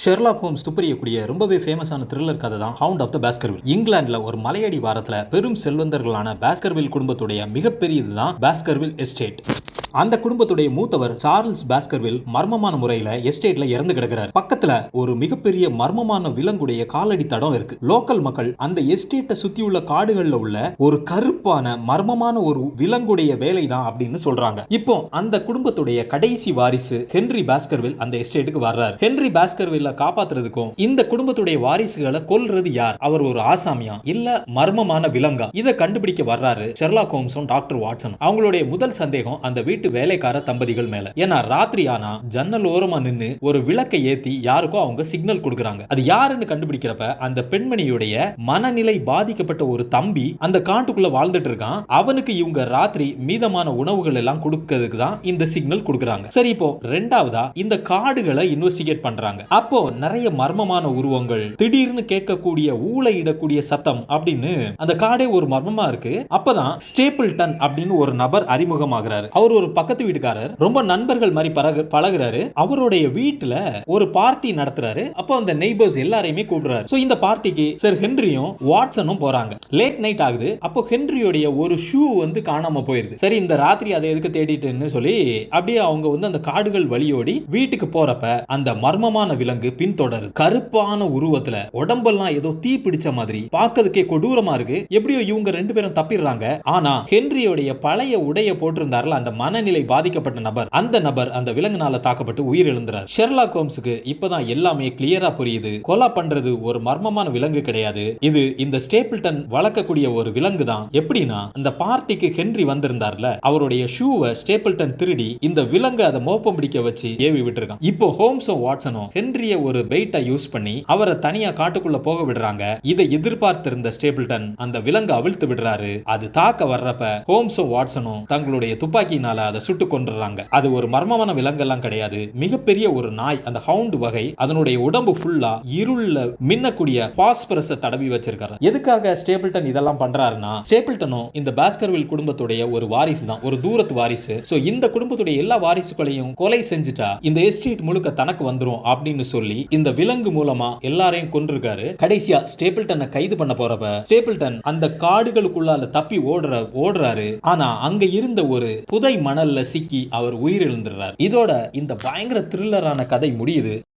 Sherlock Holmes துப்பறியக்கூடிய ரொம்பவே ஃபேமஸான thriller கதை தான் ஹவுண்ட் ஆஃப் த பாஸ்கர்வில் இங்கிலாந்துல ஒரு மலையடி வாரத்தில் பெரும் செல்வந்தர்களான பாஸ்கர்வில் குடும்பத்துடைய மிகப்பெரியது தான் பாஸ்கர்வில் எஸ்டேட் அந்த குடும்பத்துடைய மூத்தவர் சார்ல்ஸ் பாஸ்கர்வில் மர்மமான முறையில எஸ்டேட்ல இறந்து கிடக்கிறார். பக்கத்துல ஒரு மிகப்பெரிய மர்மமான விலங்குடைய காலடி தடம் இருக்கு. லோக்கல் மக்கள் அந்த எஸ்டேட்டை சுத்தி உள்ள காடுகள்ல உள்ள ஒரு கருப்பான மர்மமான ஒரு விலங்குடைய வேலை தான் அப்படின்னு சொல்றாங்க. இப்போ அந்த குடும்பத்துடைய கடைசி வாரிசு ஹென்றி பாஸ்கர்வில் அந்த எஸ்டேட்டுக்கு வர்றாரு. ஹென்றி பாஸ்கர்வில்ல காப்பாத்துறதுக்கும் இந்த குடும்பத்துடைய வாரிசுகளை கொல்றது யார்? அவர் ஒரு ஆசாமியா இல்ல மர்மமான விலங்கா? இதை கண்டுபிடிக்க வர்றாரு ஷெர்லா கோம்ஸும் டாக்டர் வாட்சன் அவங்களுடைய முதல் சந்தேகம் அந்த வீட்டு வேலைக்கார தம்பதிகள் மேல. ஏன்னா ராத்திரி ஆனா ஜன்னல் ஓரமா நின்னு ஒரு விளக்கை ஏத்தி யாருக்கோ அவங்க சிக்னல் கொடுக்குறாங்க. அது யாருன்னு கண்டுபிடிக்கிறப்ப அந்த பெண்மணியுடைய மனநிலை பாதிக்கப்பட்ட ஒரு தம்பி அந்த காட்டுக்குள்ள வாழ்ந்துட்டு இருக்கான். அவனுக்கு இவங்க ராத்திரி மீதமான உணவுகள் எல்லாம் கொடுக்கிறதுக்கு தான் இந்த சிக்னல் கொடுக்குறாங்க. சரி இப்போ ரெண்டாவதா இந்த காடுகளை இன்வெஸ்டிகேட் பண்றாங்க. அப்போ நிறைய மர்மமான உருவங்கள் திடீர்னு கேட்கக்கூடிய ஊழையிடக்கூடிய சத்தம் அப்படின்னு அந்த காடே ஒரு மர்மமா இருக்கு. அப்பதான் ஸ்டேபிள்டன் அப்படின்னு ஒரு நபர் அறிமுகமாகிறாரு. அவர் ஒரு பக்கத்து வீட்டுக்காரர் ரொம்ப நண்பர்கள் மாதிரி பழகு பழகுறாரு. அவருடைய வீட்டுல ஒரு பார்ட்டி நடத்துறாரு. அப்போ அந்த நெய்பர்ஸ் எல்லாரையுமே கூப்பிடுறாரு. சோ இந்த பார்ட்டிக்கு சார் ஹென்ரியும் வாட்சனும் போறாங்க. லேட் நைட் ஆகுது. அப்போ ஹென்ரியோடைய ஒரு ஷூ வந்து காணாம போயிருது. சரி இந்த ராத்திரி அதை எதுக்கு தேடிட்டுன்னு சொல்லி அப்படியே அவங்க வந்து அந்த காடுகள் வழியோடி வீட்டுக்கு போறப்ப அந்த மர்மமான விலங்கு பின்தொடருது. கருப்பான உருவத்துல உடம்பெல்லாம் ஏதோ தீ பிடிச்ச மாதிரி பார்க்கறதுக்கே கொடூரமா இருக்கு. எப்படியோ இவங்க ரெண்டு பேரும் தப்பிடுறாங்க. ஆனா ஹென்ரியோடைய பழைய உடைய போட்டிருந்தார்ல அந்த மன மனநிலை பாதிக்கப்பட்ட நபர். அந்த நபர் அந்த விலங்குனால தாக்கப்பட்டு உயிரிழந்தார் ஷெர்லா ஷெர்லாக் ஹோம்ஸுக்கு இப்பதான் எல்லாமே கிளியரா புரியுது. கொலை பண்றது ஒரு மர்மமான விலங்கு கிடையாது. இது இந்த ஸ்டேபிள்டன் வளர்க்கக்கூடிய ஒரு விலங்கு தான் எப்படின்னா அந்த பார்ட்டிக்கு ஹென்றி வந்திருந்தார்ல அவருடைய ஷூவை ஸ்டேபிள்டன் திருடி இந்த விலங்கு அதை மோப்பம் பிடிக்க வச்சு ஏவி விட்டுருக்கான். இப்போ ஹோம்ஸும் வாட்சனும் ஹென்ரிய ஒரு பெயிட்டா யூஸ் பண்ணி அவரை தனியா காட்டுக்குள்ள போக விடுறாங்க. இதை எதிர்பார்த்திருந்த ஸ்டேபிள்டன் அந்த விலங்கு அவிழ்த்து விடுறாரு. அது தாக்க வர்றப்ப ஹோம்ஸும் வாட்சனும் தங்களுடைய துப்பாக்கியினால அதை சுட்டு கொண்டுறாங்க அது ஒரு மர்மமான விலங்கெல்லாம் கிடையாது. மிகப்பெரிய ஒரு நாய் அந்த ஹவுண்ட் வகை அதனுடைய உடம்பு ஃபுல்லா இருள்ல மின்னக்கூடிய பாஸ்பரஸ தடவி வச்சிருக்காரு. எதுக்காக ஸ்டேபிள்டன் இதெல்லாம் பண்றாருன்னா ஸ்டேபிள்டனும் இந்த பாஸ்கர்வில் குடும்பத்துடைய ஒரு வாரிசு தான் ஒரு தூரத்து வாரிசு. சோ இந்த குடும்பத்துடைய எல்லா வாரிசுகளையும் கொலை செஞ்சுட்டா இந்த எஸ்டேட் முழுக்க தனக்கு வந்துரும் அப்படின்னு சொல்லி இந்த விலங்கு மூலமா எல்லாரையும் கொண்டிருக்காரு கடைசியா ஸ்டேபிள்டனை கைது பண்ண போறப்ப ஸ்டேபிள்டன் அந்த காடுகளுக்குள்ளால தப்பி ஓடுற ஓடுறாரு. ஆனா அங்க இருந்த ஒரு புதை மணல்ல சிக்கி அவர் உயிரிழந்துடுறார். இதோட இந்த பயங்கர த்ரில்லரான கதை முடியுது.